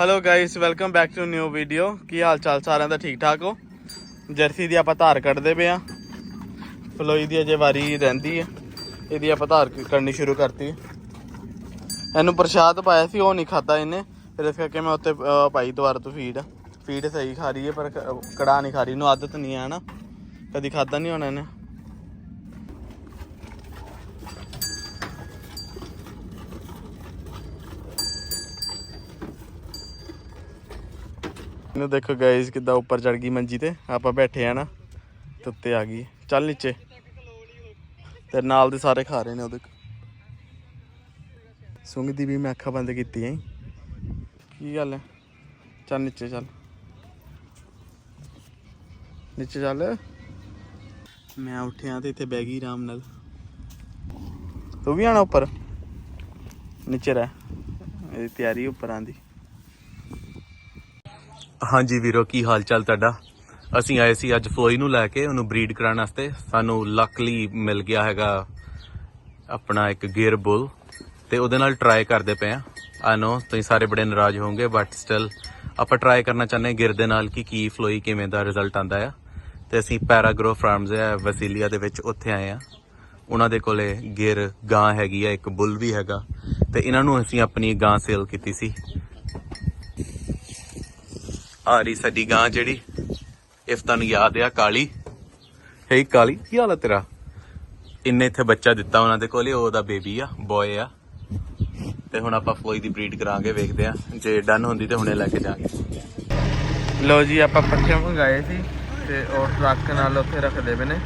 Hello guys welcome back to new video ਕੀ ਹਾਲ ਚਾਲ ਸਾਰਿਆਂ ਦਾ? ਠੀਕ ਠਾਕ ਹੋ? ਜਰਸੀ ਦੀ ਆਪਾਂ ਧਾਰ ਕੱਢਦੇ ਪਏ ਆ ਫਲੋਈ ਦੀ ਅਜੇ ਵਾਰੀ ਰਹਿੰਦੀ ਹੈ। ਇਹਦੀ ਆਪਾਂ ਧਾਰ ਕੱਢਣੀ ਸ਼ੁਰੂ ਕਰਤੀ ਇਹਨੂੰ ਪ੍ਰਸ਼ਾਦ ਪਾਇਆ ਸੀ ਉਹ ਨਹੀਂ ਖਾਦਾ ਇਹਨੇ। ਫਿਰ ਇਸ ਕਰਕੇ ਮੈਂ ਉੱਤੇ ਅਹ, ਪਾਈ ਦੁਬਾਰਾ ਤੋਂ ਫੀਡ ਫੀਡ ਸਹੀ ਖਾ ਰਹੀ ਹੈ ਪਰ ਕ- ਕੜਾਹ ਨਹੀਂ ਖਾ ਰਹੀ। ਇਹਨੂੰ ਆਦਤ ਨਹੀਂ ਹੈ ਨਾ ਕਦੀ ਖਾਦਾ ਨਹੀਂ ਹੋਣਾ ਇਹਨੇ। ਇਹਨੂੰ ਦੇਖੋ ਗਾਇਸ ਕਿੱਦਾਂ ਉੱਪਰ ਚੜ ਗਈ ਮੰਜੀ ਤੇ। ਆਪਾਂ ਬੈਠੇ ਆ ਨਾ, ਤੇ ਉੱਤੇ ਆ ਗਈ। ਚੱਲ ਨੀਚੇ। ਤੇ ਨਾਲ ਦੇ ਸਾਰੇ ਖਾ ਰਹੇ ਨੇ ਉਹਦੇ ਸੁੰਗ ਦੀ ਵੀ ਮੈਂ ਅੱਖਾਂ ਬੰਦ ਕੀਤੀ ਐ ਕੀ ਗੱਲ ਹੈ ਚੱਲ ਨੀਚੇ ਚੱਲ। ਨੀਚੇ ਚੱਲ। ਮੈਂ ਉੱਠਿਆ ਤੇ ਇੱਥੇ ਬਹਿ ਗਈ ਆਰਾਮ ਨਾਲ। ਤੂੰ ਵੀ ਆਣਾ ਉੱਪਰ? ਨੀਚੇ ਰਹਿ। ਇਹਦੀ ਤਿਆਰੀ ਉੱਪਰ ਆਂਦੀ। ਹਾਂਜੀ ਵੀਰੋ, ਕੀ ਹਾਲ ਚਾਲ ਤੁਹਾਡਾ? ਅਸੀਂ ਆਏ ਸੀ ਅੱਜ ਫਲੋਈ ਨੂੰ ਲੈ ਕੇ, ਉਹਨੂੰ ਬਰੀਡ ਕਰਾਉਣ ਵਾਸਤੇ। ਸਾਨੂੰ ਲੱਕਲੀ ਮਿਲ ਗਿਆ ਹੈਗਾ ਆਪਣਾ ਇੱਕ ਗੇਅਰ ਬੁੱਲ ਤੇ ਉਹਦੇ ਨਾਲ ਟਰਾਈ ਕਰਦੇ ਪਏ ਆ। ਆ ਨੋ ਤੁਸੀਂ ਸਾਰੇ ਬੜੇ ਨਾਰਾਜ਼ ਹੋਵੋਗੇ ਬਟ ਸਟਿਲ ਆਪਾਂ ਟਰਾਈ ਕਰਨਾ ਚਾਹੁੰਦੇ ਹਾਂ ਗੇਅਰ ਦੇ ਨਾਲ ਕਿ ਕੀ ਫਲੋਈ ਕਿਵੇਂ ਦਾ ਰਿਜ਼ਲਟ ਆਂਦਾ ਆ। ਤੇ ਅਸੀਂ ਪੈਰਾਗਰੋ ਫਾਰਮਸ ਆ, ਵਸੀਲੀਆ ਦੇ ਵਿੱਚ ਉੱਥੇ ਆਏ ਆ। ਉਹਨਾਂ ਦੇ ਕੋਲੇ ਗਿਰ ਗਾਂ ਹੈਗੀ ਆ, ਇੱਕ ਬੁੱਲ ਵੀ ਹੈਗਾ। ਤੇ ਇਹਨਾਂ ਨੂੰ ਅਸੀਂ ਆਪਣੀ ਗਾਂ ਸੇਲ ਕੀਤੀ ਸੀ। ਆ ਰਹੀ ਸਾਡੀ ਗਾਂ ਜਿਹੜੀ। if ਤੁਹਾਨੂੰ ਯਾਦ ਆ ਕਾਲੀ। ਹੈ ਕਾਲੀ ਕੀ ਹਾਲ ਆ ਤੇਰਾ? ਇੰਨੇ ਇੱਥੇ ਬੱਚਾ ਦਿੱਤਾ ਉਹਨਾਂ ਦੇ ਕੋਲੇ ਉਹਦਾ ਬੇਬੀ ਆ ਬॉय ਆ। ਤੇ ਹੁਣ ਆਪਾਂ ਫਲੋਈ ਦੀ ਬਰੀਡ ਕਰਾਂਗੇ ਵੇਖਦੇ ਆ। ਜੇ ਡਨ ਹੁੰਦੀ ਤੇ ਹੁਣੇ ਲੈ ਕੇ ਜਾਾਂਗੇ। ਲੋ ਜੀ ਆਪਾਂ ਪੱਠੇ ਮੰਗਾਏ ਸੀ ਤੇ ਉਹ ਟਰੱਕ ਨਾਲ ਉੱਥੇ ਰੱਖਦੇ ਪਏ ਨੇ।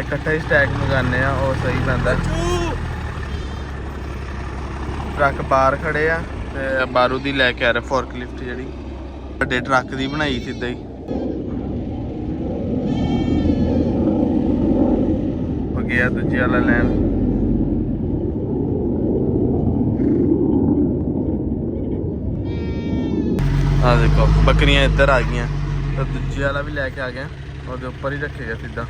ਇਕੱਠਾ ਹੀ ਸਟੈਕ ਮੰਗਾਨੇ ਆ ਉਹ ਸਹੀ ਪੈਂਦਾ ਟਰੱਕ ਬਾਹਰ ਖੜੇ ਆ। ਤੇ ਬਾਰੂ ਦੀ ਲੈ ਕੇ ਆ ਰਿਹਾ ਫੋਰਕਲਿਫਟ ਜਿਹੜੀ। ਵੱਡੇ ਟਰੱਕ ਦੀ ਬਣਾਈ ਸਿੱਧਾ ਹੀ। ਹੋ ਗਿਆ ਦੂਜੇ ਵਾਲਾ ਲੈਣ। ਆ ਦੇਖੋ, ਬੱਕਰੀਆਂ ਇੱਧਰ ਆ ਗਈਆਂ। ਤੇ ਦੂਜੇ ਵਾਲਾ ਵੀ ਲੈ ਕੇ ਆ ਗਿਆ ਉਹਦੇ ਉੱਪਰ ਹੀ ਰੱਖੇਗਾ ਸਿੱਧਾ।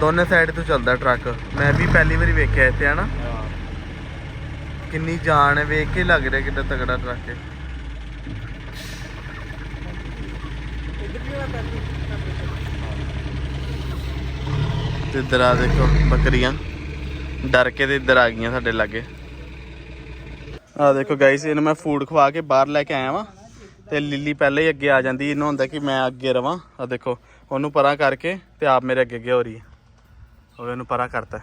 ਦੋਨੇ ਸਾਈਡ ਤੋਂ ਚੱਲਦਾ ਟਰੱਕ ਮੈਂ ਵੀ ਪਹਿਲੀ ਵਾਰੀ ਵੇਖਿਆ ਇੱਥੇ, ਹਨਾ? ਕਿੰਨੀ ਜਾਨ ਹੈ, ਵੇਖ ਕੇ ਲੱਗ ਰਿਹਾ ਕਿੱਡਾ ਤਗੜਾ ਟਰੱਕ ਹੈ। ਤੇ ਇੱਧਰ ਆ ਦੇਖੋ ਬੱਕਰੀਆਂ। ਡਰ ਕੇ ਤੇ ਇੱਧਰ ਆ ਗਈਆਂ ਸਾਡੇ ਲਾਗੇ। ਆ ਦੇਖੋ ਗਾਇਸ ਇਹਨੂੰ ਮੈਂ ਫੂਡ ਖਵਾ ਕੇ ਬਾਹਰ ਲੈ ਕੇ ਆਇਆ ਵਾਂ। ਤੇ ਲਿੱਲੀ ਪਹਿਲੇ ਹੀ ਅੱਗੇ ਆ ਜਾਂਦੀ, ਇਹਨੂੰ ਹੁੰਦਾ ਕਿ ਮੈਂ ਅੱਗੇ ਰਵਾਂ। ਆ ਦੇਖੋ, ਉਹਨੂੰ ਪਰਾਂ ਕਰਕੇ ਤੇ ਆਪ ਮੇਰੇ ਅੱਗੇ ਅੱਗੇ ਹੋ ਰਹੀ ਹੈ। ਉਹ ਇਹਨੂੰ ਪਰਾਂ ਕਰਤਾ।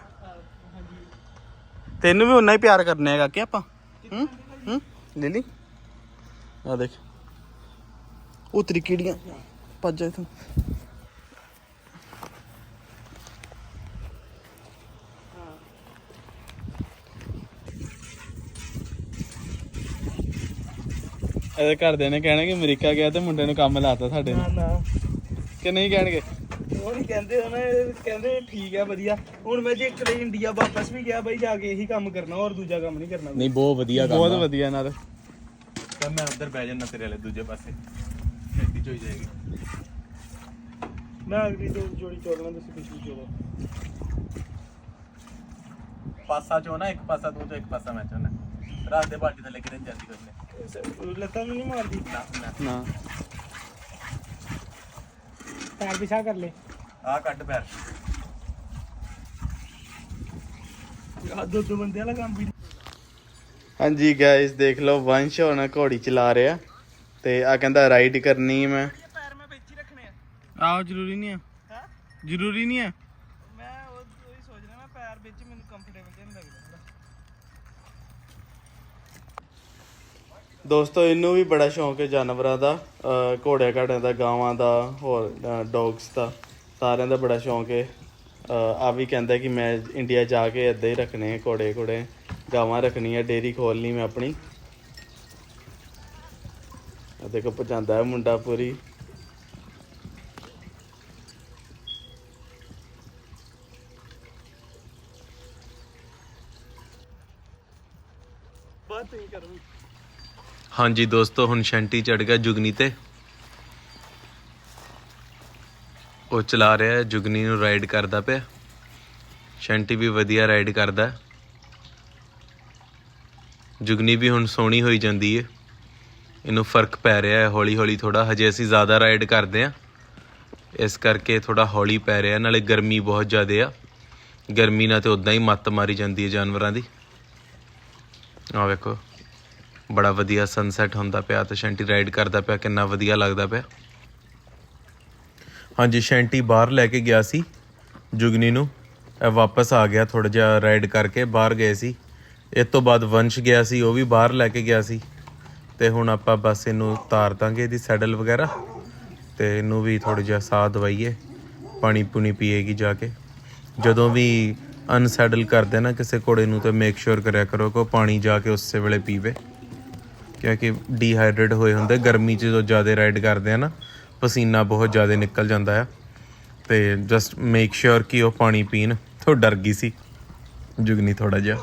ਤੈਨੂੰ ਵੀ ਉਨਾ ਹੀ ਪਿਆਰ ਕਰਨੇ ਹੈਗਾ ਕਿ ਆਪਾਂ। ਹੂੰ? ਹੂੰ? ਲਿੱਲੀ? ਆ ਦੇਖ। ਉਤਰੀ ਕੀੜੀਆਂ। ਭੱਜ ਜਾ ਇਥੋਂ। ਇਹਦੇ ਘਰਦਿਆਂ ਨੇ ਕਹਿਣਾ ਕਿ ਅਮਰੀਕਾ ਗਿਆ ਤੇ ਮੁੰਡੇ ਨੂੰ ਕੰਮ ਲਾਤਾ ਸਾਡੇ ਨੇ ਨਾ। ਕਿ ਨਹੀਂ ਕਹਿਣਗੇ? ਉਹ ਨਹੀਂ ਕਹਿੰਦੇ ਇਹ ਕਹਿੰਦੇ ਠੀਕ ਹੈ ਵਧੀਆ। ਹੁਣ ਮੈਂ ਜੇ ਇੱਕ ਇੰਡੀਆ ਵਾਪਸ ਵੀ ਗਿਆ ਬਾਈ ਜਾ ਕੇ ਇਹੀ ਕੰਮ ਕਰਨਾ ਹੋਰ ਦੂਜਾ ਕੰਮ ਨਹੀਂ ਕਰਨਾ। ਨਹੀਂ ਬਹੁਤ ਵਧੀਆ ਬਹੁਤ ਵਧੀਆ ਨਾਲ। ਤਾਂ ਮੈਂ ਉੱਧਰ ਬਹਿ ਜਾਣਾ ਤੇਰੇ ਵਾਲੇ ਦੂਜੇ ਪਾਸੇ। ਛੇਤੀ ਚ ਹੋਈ ਜਾਏਗੀ। ਮੈਂ ਅਗਲੀ ਦੋ ਜੋੜੀ ਚੋਲਾਂ ਤੁਸੀਂ ਪਿਛਲੀ ਚੋਲੋ ਪਾਸਾ ਚੋਂ ਨਾ ਇੱਕ ਪਾਸਾ ਤੂੰ ਤੇ ਇੱਕ ਪਾਸਾ ਮੈਂ ਚਾਹੁੰਦਾ ਰਾਤ ਦੇ ਬਾਲਟੀ ਥੱਲੇ ਕਿਤੇ ਜਾਂਦੀ ਕੋਈ। ਲੱਤਾਂ ਨੂੰ ਨਹੀਂ ਮਾਰਦੀ। ਨਾ ਨਾ। ਨਾ। ਪੈਰ ਪਿਛਾ ਕਰ ਲੈ। ਆ ਕੱਢ ਪੈਰ। ਆ ਦੋ ਦੋ ਬੰਦੇ ਵਾਲਾ ਕੰਮ ਵੀ ਹਾਂਜੀ ਗਾਇਸ ਦੇਖ ਲਓ ਵੰਸ਼ ਹੁਣ ਘੋੜੀ ਚਲਾ ਰਿਹਾ ਤੇ ਆ ਕਹਿੰਦਾ ਰਾਈਡ ਕਰਨੀ ਮੈਂ। ਪੈਰ ਮੈਂ ਵਿੱਚ ਹੀ ਰੱਖਣੇ ਆ ਆਹੋ ਜ਼ਰੂਰੀ ਨਹੀਂ ਆ। ਹਾਂ? ਜ਼ਰੂਰੀ ਨਹੀਂ ਆ ਮੈਂ ਉਹ ਉਹੀ ਸੋਚ ਰਿਹਾ ਮੈਂ ਪੈਰ ਵਿੱਚ ਮੈਨੂੰ ਕੰਫਰਟੇਬਲ ਜਿਹਾ ਨਹੀਂ ਲੱਗਦਾ ਦੋਸਤੋ, ਇਹਨੂੰ ਵੀ ਬੜਾ ਸ਼ੌਂਕ ਹੈ ਜਾਨਵਰਾਂ ਦਾ, ਅਹ ਘੋੜੇ ਘਾੜਿਆਂ ਦਾ, ਗਾਵਾਂ ਦਾ, ਹੋਰ ਡੌਗਸ ਦਾ, ਸਾਰਿਆਂ ਦਾ ਬੜਾ ਸ਼ੌਂਕ ਹੈ। ਆ ਵੀ ਕਹਿੰਦਾ ਕਿ ਮੈਂ ਇੰਡੀਆ ਜਾ ਕੇ ਇੱਦਾਂ ਹੀ ਰੱਖਣੇ ਘੋੜੇ ਘੋੜੇ, ਗਾਵਾਂ ਰੱਖਣੀਆਂ, ਡੇਰੀ ਖੋਲਣੀ ਮੈਂ ਆਪਣੀ। ਆ ਦੇਖੋ ਪਹੁੰਚਾਉਂਦਾ ਹੈ ਮੁੰਡਾ ਪੂਰੀ। ਬਾਤ ਤੁਸੀਂ ਕਰੋ ਹਾਂਜੀ ਦੋਸਤੋ, ਹੁਣ ਸ਼ੈਂਟੀ ਚੜ ਗਿਆ ਜੁਗਨੀ ਤੇ। ਉਹ ਚਲਾ ਰਿਹਾ ਹੈ, ਜੁਗਨੀ ਨੂੰ ਰਾਈਡ ਕਰਦਾ ਪਿਆ। ਸ਼ੈਂਟੀ ਵੀ ਵਧੀਆ ਰਾਈਡ ਕਰਦਾ ਜੁਗਨੀ ਵੀ ਹੁਣ ਸੋਹਣੀ ਹੋਈ ਜਾਂਦੀ ਹੈ। ਇਹਨੂੰ ਫ਼ਰਕ ਪੈ ਰਿਹਾ ਹੈ ਹੌਲੀ ਹੌਲੀ ਥੋੜਾ ਹਜੇ ਅਸੀਂ ਜ਼ਿਆਦਾ ਰਾਈਡ ਕਰਦੇ ਆ ਇਸ ਕਰਕੇ ਥੋੜਾ ਹੌਲੀ ਪੈ ਰਿਹਾ, ਨਾਲੇ ਗਰਮੀ ਬਹੁਤ ਜ਼ਿਆਦਾ ਆ। ਗਰਮੀ ਨਾਲ ਤੇ ਉਦਾਂ ਹੀ ਮੱਤ ਮਾਰੀ ਜਾਂਦੀ ਹੈ ਜਾਨਵਰਾਂ ਦੀ। ਆ ਵੇਖੋ। ਬੜਾ ਵਧੀਆ ਸਨਸੈਟ ਹੁੰਦਾ ਪਿਆ ਤੇ ਸ਼ੈਂਟੀ ਰਾਈਡ ਕਰਦਾ ਪਿਆ, ਕਿੰਨਾ ਵਧੀਆ ਲੱਗਦਾ ਪਿਆ। ਹਾਂਜੀ, ਸ਼ੈਂਟੀ ਬਾਹਰ ਲੈ ਕੇ ਗਿਆ ਸੀ, ਜੁਗਨੀ ਨੂੰ। ਇਹ ਵਾਪਸ ਆ ਗਿਆ ਥੋੜਾ ਜਿਹਾ ਰਾਈਡ ਕਰਕੇ ਬਾਹਰ ਗਏ ਸੀ। ਇਸ ਤੋਂ ਬਾਅਦ ਵੰਸ਼ ਗਿਆ ਸੀ, ਉਹ ਵੀ ਬਾਹਰ ਲੈ ਕੇ ਗਿਆ ਸੀ। ਤੇ ਹੁਣ ਆਪਾਂ ਬਸ ਇਹਨੂੰ ਤਾਰ ਦਾਂਗੇ ਇਹਦੀ ਸੈਡਲ ਵਗੈਰਾ ਤੇ ਇਹਨੂੰ ਵੀ ਥੋੜਾ ਜਿਹਾ ਸਾਹ ਦਵਾਈਏ, ਪਾਣੀ ਪੂਣੀ ਪੀਏਗੀ ਜਾ ਕੇ। ਜਦੋਂ ਵੀ ਅਨਸੈਡਲ ਕਰਦੇ ਨਾ ਕਿਸੇ ਘੋੜੇ ਨੂੰ ਤੇ ਮੇਕ ਸ਼ੋਰ ਕਰਿਆ ਕਰੋ ਕਿ ਉਹ ਪਾਣੀ ਜਾ ਕੇ ਉਸੇ ਵੇਲੇ ਪੀਵੇ। ਕਿਉਂਕਿ ਡੀਹਾਈਡਰੇਟ ਹੋਏ ਹੁੰਦੇ, ਗਰਮੀ 'ਚ ਜਦੋਂ ਜ਼ਿਆਦਾ ਰਾਈਡ ਕਰਦੇ ਆ ਨਾ, ਪਸੀਨਾ ਬਹੁਤ ਜ਼ਿਆਦਾ ਨਿਕਲ ਜਾਂਦਾ ਆ। ਤੇ ਜਸਟ ਮੇਕ ਸ਼ੋਰ ਕਿ ਉਹ ਪਾਣੀ ਪੀਣ ਤੋਂ ਡਰ ਗਈ ਸੀ। ਜੁਗਨੀ ਥੋੜਾ ਜਿਹਾ।